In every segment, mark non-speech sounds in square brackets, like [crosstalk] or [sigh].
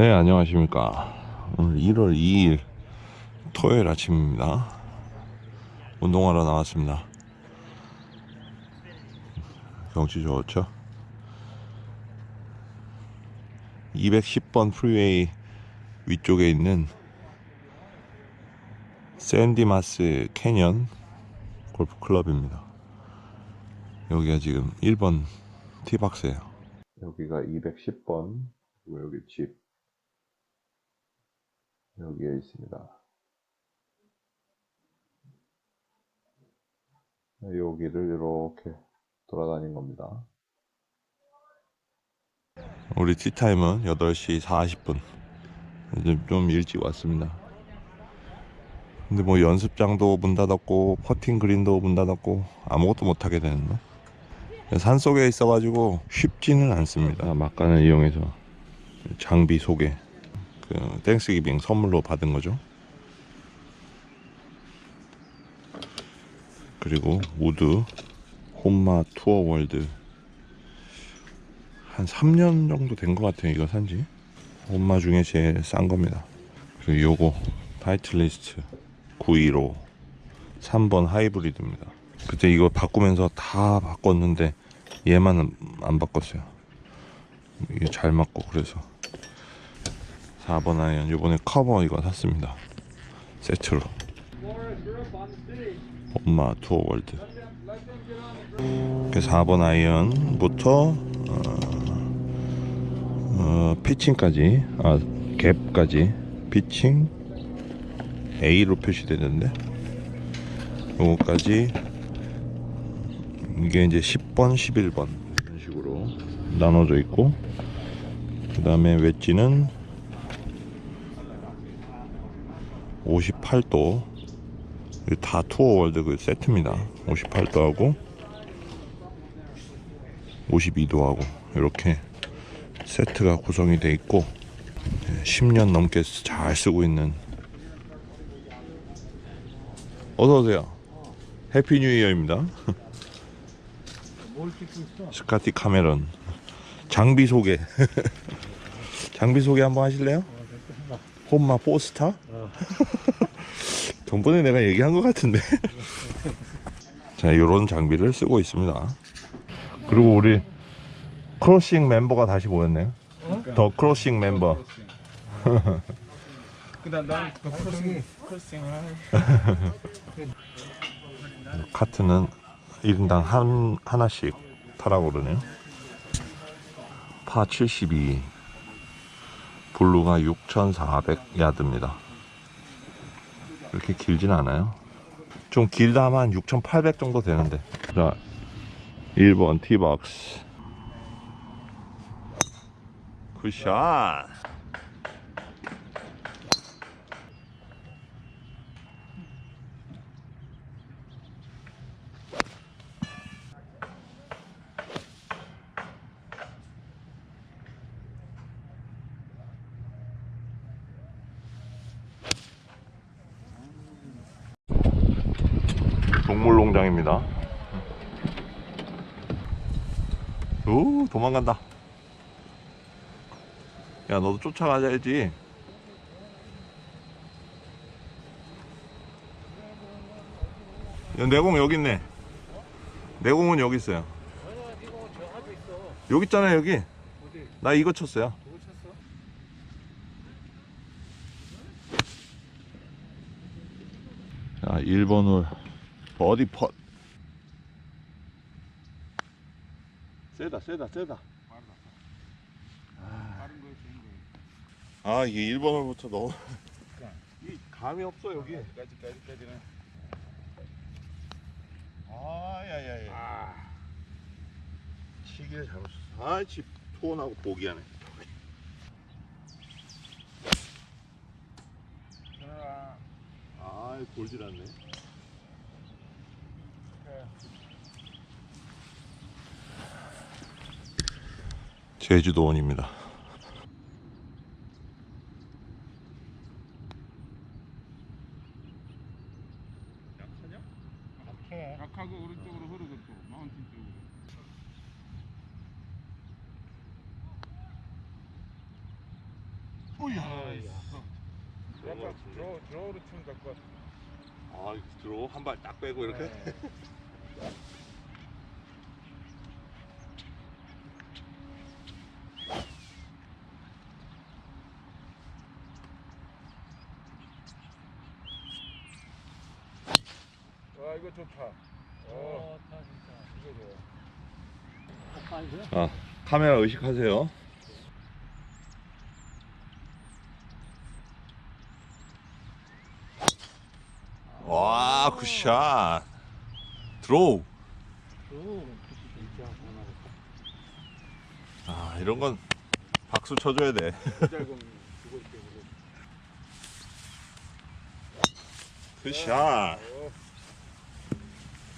네, 안녕하십니까. 오늘 1월 2일 토요일 아침입니다. 운동하러 나왔습니다. 경치 좋죠? 210번 프리웨이 위쪽에 있는 샌디마스 캐년 골프 클럽입니다. 여기가 지금 1번 티박스예요. 여기가 210번 그리고 여기 집 여기에 있습니다. 여기를 이렇게 돌아다닌 겁니다. 우리 티타임은 8시 40분. 이제 좀 일찍 왔습니다. 근데 뭐 연습장도 문 닫았고, 퍼팅 그린도 문 닫았고, 아무것도 못하게 되는데. 산 속에 있어가지고 쉽지는 않습니다. 막간을 이용해서 장비 소개. 그 땡스기빙 선물로 받은 거죠. 그리고 우드 홈마 투어 월드. 한 3년 정도 된 것 같아요 이거 산지. 홈마 중에 제일 싼 겁니다. 그리고 요거 타이틀리스트 915 3번 하이브리드입니다. 그때 이거 바꾸면서 다 바꿨는데 얘만 안 바꿨어요. 이게 잘 맞고 그래서 4번 아이언. 요번에 커버 이거 샀습니다. 세트로. 엄마 투어 월드. 그 4번 아이언부터 어, 어, 피칭까지 아 갭까지. 피칭 A로 표시되는데 요거까지. 이게 이제 10번 11번 이런 식으로 나눠져 있고 그 다음에 웨지는 58도. 다 투어 월드 그 세트입니다. 58도 하고 52도 하고 이렇게 세트가 구성이 돼 있고 10년 넘게 잘 쓰고 있는. 어서 오세요. 해피 뉴 이어입니다. [laughs] 스카티 카메론. 장비 소개. [laughs] 장비 소개 한번 하실래요? 홈마 포스타? [laughs] 전번에 내가 얘기한 것 같은데. [laughs] 자 이런 장비를 쓰고 있습니다. 그리고 우리 크로싱 멤버가 다시 모였네요. 더 크로싱 멤버. [laughs] 그다음 난 크로싱 크로싱을 카트는 1인당 한, 하나씩 타라고 그러네요. 파 72 블루가 6400 야드입니다. 이렇게 길진 않아요. 좀 길다 하면 한6800 정도 되는데. 자 1번 티박스. 굿샷 동물농장입니다. 오, 도망간다. 야, 너도 쫓아가야지. 야, 내공 여기 있네. 내공은 여기 있어요. 여기 있잖아요, 여기. 나 이거 쳤어요. 자, 1번 홀. 버디 펫. 세다, 세다, 세다. 다른 거 좋은 거. 아, 이게 1번 홀부터 너무. 이 감이 없어, 여기. 까지 까지 까지는. 아, 야, 야, 야. 치기를 잘못 쳤어. 아, 집 투혼하고 보기하네. 전화. 아, 돌질 않네. 제주도원입니다. 약하고 오른쪽으로 흐르고 또 마운틴 쪽으로. 오야. 약간 드로우 드로우로 치면 될것 같아. 아, 들어 한발 딱 빼고 이렇게. 네. 와 이거 좋다. 어, 이거 좋아. 아, 카메라 의식하세요. 와, 굿샷. 드로우. 아, 이런 건 박수 쳐줘야 돼. 때문에. 굿샷.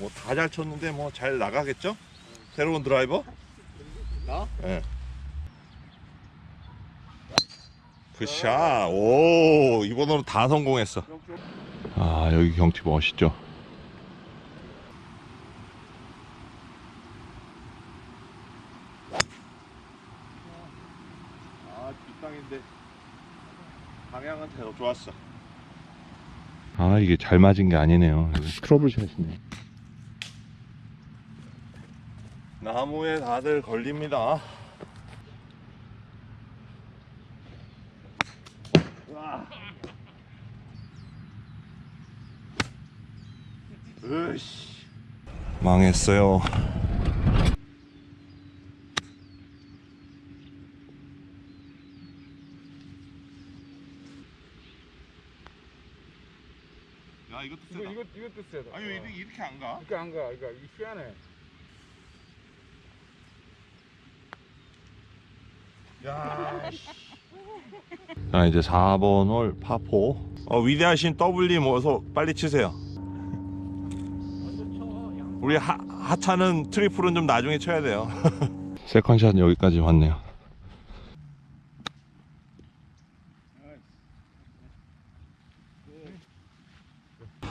어, 뭐다 잘 쳤는데 뭐 잘 나가겠죠? 새로운 드라이버? 나? 예. 굿샷. 오, 이번으로 다 성공했어. 아, 여기 경치 멋있죠? 아, 뒷땅인데 방향은 더 좋았어. 아, 이게 잘 맞은 게 아니네요. 트러블 샷이네. 나무에 다들 걸립니다. 와. 으씨. 망했어요. 야 이것도 이거 이거 이것도 세다. 아니 어. 이렇게, 안 가? 이렇게 안 가. 이거 이 희한해. 야. 자 이제 4번 홀 파포. 어, 위대하신 더블님 어서 빨리 치세요. 우리 하, 하차는 트리플은 좀 나중에 쳐야 돼요. [laughs] 세컨샷 여기까지 왔네요.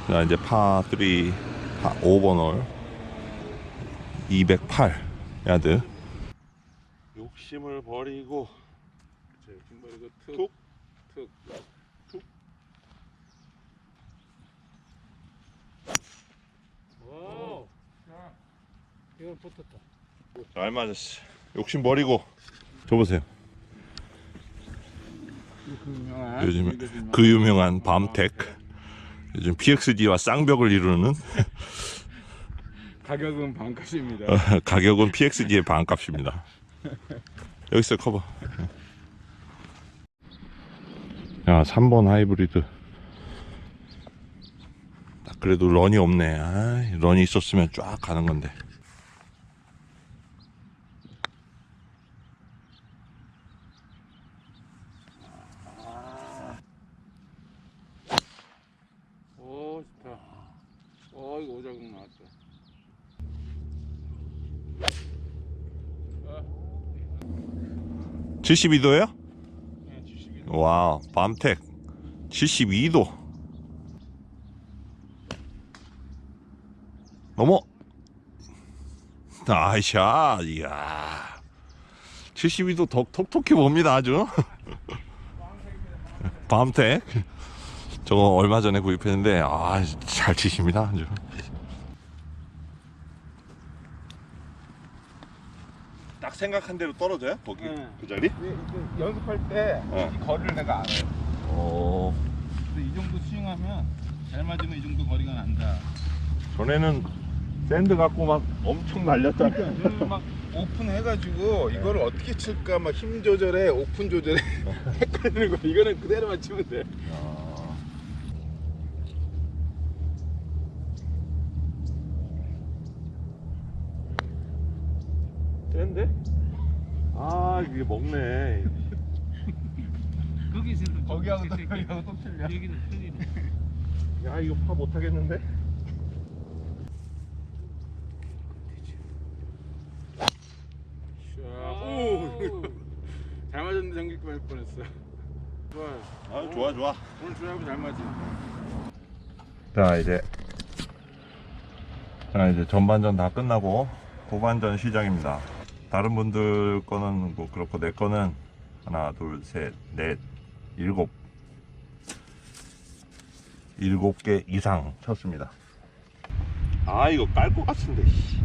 자 이제 파3 파 5번 홀 208 야드 욕심을 버리고 저 신발 이거 툭. 툭. 툭. 툭. 오. 자, 이건 붙었다. 잘 맞았어 욕심 버리고 줘보세요 그 유명한. 그 유명한 밤텍 요즘 PXD와 쌍벽을 이루는 가격은 반값입니다. [laughs] 가격은 PXD의 반값입니다 [laughs] 여기 있어요 커버. 야 3번 하이브리드. 딱 그래도 런이 없네. 아, 런이 있었으면 쫙 가는 건데 오 좋다. 오 이거 오자국 나왔다. 아, 72도예요? 네, 72. 와우 밤텍 72도. 넘어 나이샷 이야. 72도 덕, 톡톡히 봅니다 아주. [laughs] 밤텍 저거 얼마 전에 구입했는데 아 잘 치십니다 아주 딱 생각한 대로 떨어져요? 거기 네. 그 자리? 근데 이거 연습할 때이 어. 거리를 내가 알아요. 어 근데 이 정도 스윙하면 잘 맞으면 이 정도 거리가 난다. 전에는 샌드 갖고 막 엄청 날렸잖아요. 그러니까 저는 막 오픈 해가지고 이거를 어떻게 칠까 막 힘 조절에 오픈 조절에 [laughs] 헷갈리는 거. 이거는 그대로만 치면 돼. 샌데? 아 이게 먹네. [laughs] 거기서 거기하고 또 여기하고 또 틀려. 여기는 틀리네. 야 이거 파 못하겠는데? 오. 잘 맞았는데 정길 뻔할 뻔했어. 좋아요. 아 좋아 좋아. 오늘 드라이브 잘 맞지. 자 이제 자 이제 전반전 다 끝나고 후반전 시작입니다. 다른 분들 거는 뭐 그렇고 내 거는 하나 둘 셋 넷 일곱 일곱 개 이상 쳤습니다. 아 이거 깔 것 같은데. 씨.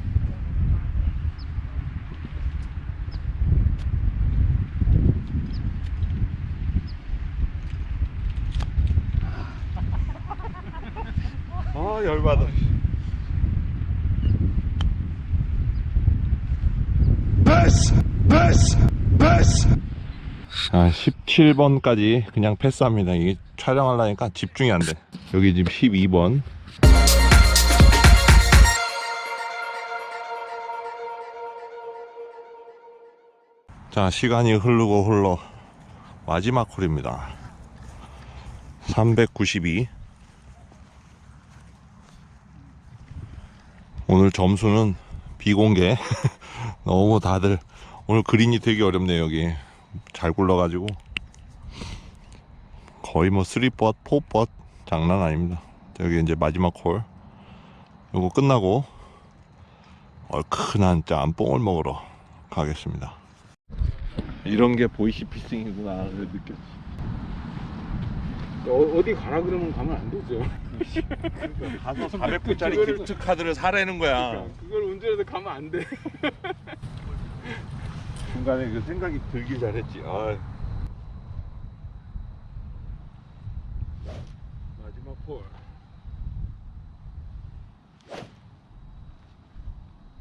아 열받아. 패스! 패스! 패스! 자, 17번까지 그냥 패스합니다. 이게 촬영하려니까 집중이 안 돼. 여기 지금 12번. 자, 시간이 흐르고 흘러 마지막 홀입니다. 392. 오늘 점수는 비공개. [laughs] 너무 다들 오늘 그린이 되게 어렵네요, 여기. 잘 굴러가지고 거의 뭐 3뻗, 4뻗 장난 아닙니다. 여기 이제 마지막 홀. 요거 끝나고 얼큰한 짬뽕을 먹으러 가겠습니다. 이런 게 보이시 피싱이구나 느꼈지. 어, 어디 가라 그러면 가면 안 되죠. 가서 400불짜리 기프트 카드를 사라는 거야. 그걸 운전해서 가면 안 돼. [laughs] 중간에 그 생각이 들길 잘했지. 아, 마지막 홀.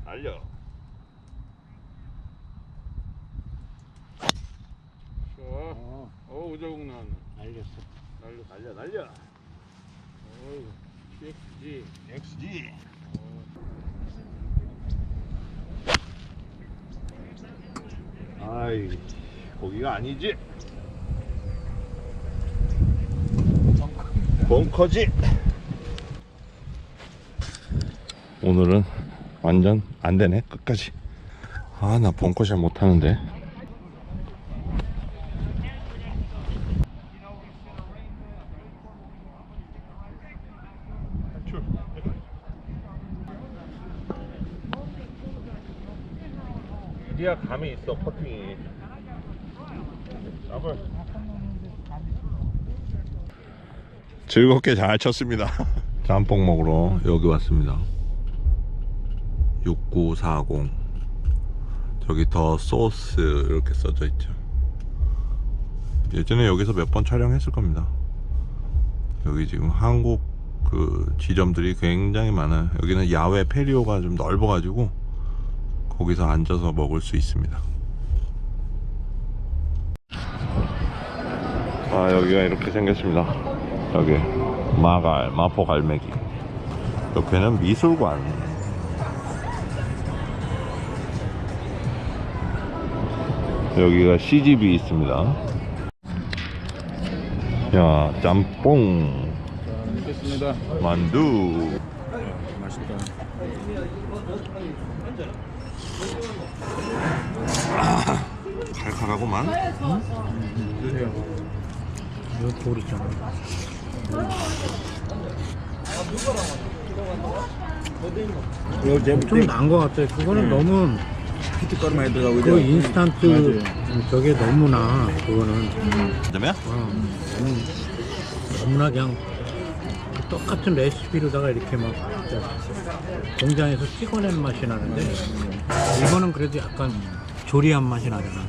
날려. 좋아. 어, 우자국 나왔네. 알겠어. 날려. 날려, 날려. 어우, XG. XG. 아이, 거기가 아니지. 벙커지. 오늘은 완전 안 되네 끝까지. 아, 나 벙커샷 못 하는데. 이리야 감이 있어 퍼팅이. 더블. 즐겁게 잘 쳤습니다. [laughs] 짬뽕 먹으러 여기 왔습니다. 6940. 저기 더 소스 이렇게 써져 있죠. 예전에 여기서 몇 번 촬영했을 겁니다. 여기 지금 한국 그 지점들이 굉장히 많아요. 여기는 야외 페리오가 좀 넓어 가지고 거기서 앉아서 먹을 수 있습니다. 아 여기가 이렇게 생겼습니다. 여기 마갈 마포 갈매기 옆에는 미술관 여기가 CGV 있습니다. 야 짬뽕. 만두 맛있다. 칼칼하고만? 드세요. 이거 돌 있잖아. 좀 나은 것 같아. 그거는 너무 피트가루 많이 들어가고 그 인스턴트 저게 너무나 그거는. 그다음에 어, 너무 너무나 그냥 똑같은 레시피로다가 이렇게 막 공장에서 찍어낸 맛이 나는데 이거는 그래도 약간 조리한 맛이 나잖아.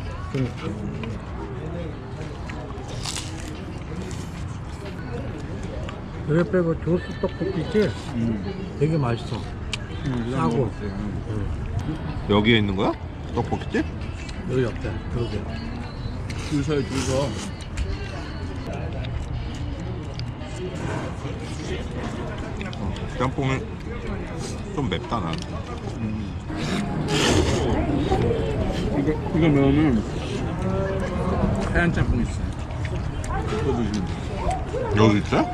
여기 빼고 조스 떡볶이 있지? 되게 맛있어. 싸고. 여기에 있는 거야? 떡볶이집? 여기 옆에. 그러게. 줄 서요, 줄 서. 짬뽕이 좀 맵다 나. 이거, 이거 넣으면 하얀 짬뽕 있어요. 그거 드시면 돼요. 여기 있어요?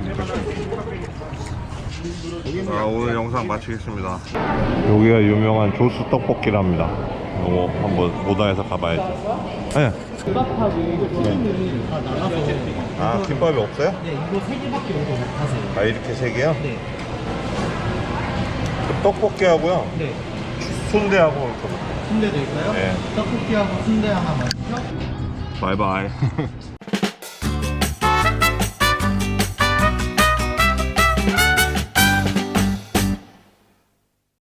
자 오늘 영상 마치겠습니다. 여기가 유명한 조스 떡볶이랍니다. 이거 한번 모다에서 가봐야죠. 네. 아 김밥이 없어요? 네, 이거 세 개밖에 못하세요. 아 이렇게 세 개요? 네. 그 떡볶이 하고요. 네. 순대하고. 순대 드릴까요? 네. 떡볶이하고 순대 하나만. 바이바이. [laughs]